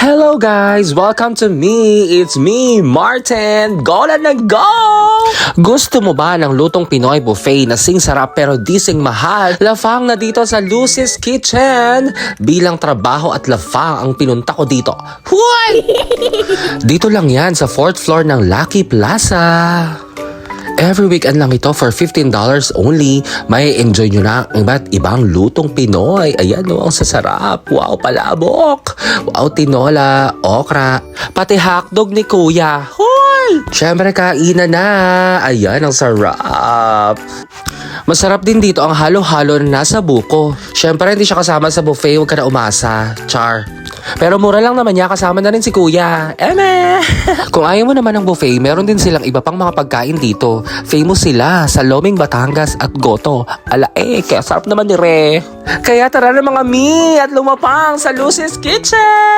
Hello guys! Welcome to me! It's me, Martin! Go na na go! Gusto mo ba ng lutong Pinoy buffet na sing sarap pero di sing mahal? Lafang na dito sa Lucy's Kitchen! Bilang trabaho at lafang ang pinunta ko dito. Huway! dito lang yan sa fourth floor ng Lucky Plaza. Every weekend lang ito for $15 only. May enjoy nyo na ang iba't ibang lutong Pinoy. Ayan o, ang sasarap. Wow, palabok. Wow, tinola, okra. Pati hotdog ni kuya. Hoy! Siyempre, kainan na. Ayan, ang sarap. Masarap din dito ang halo-halo na nasa buko. Siyempre, hindi siya kasama sa buffet. Huwag ka na umasa. Char. Pero mura lang naman niya, kasama na rin si Kuya. Eme! Kung ayaw mo naman ng buffet, meron din silang iba pang mga pagkain dito. Famous sila sa Loming, Batangas at Goto. Ala eh, kaya sarap naman ni Re. Kaya tara na mga mi at lumapang sa Lucy's Kitchen!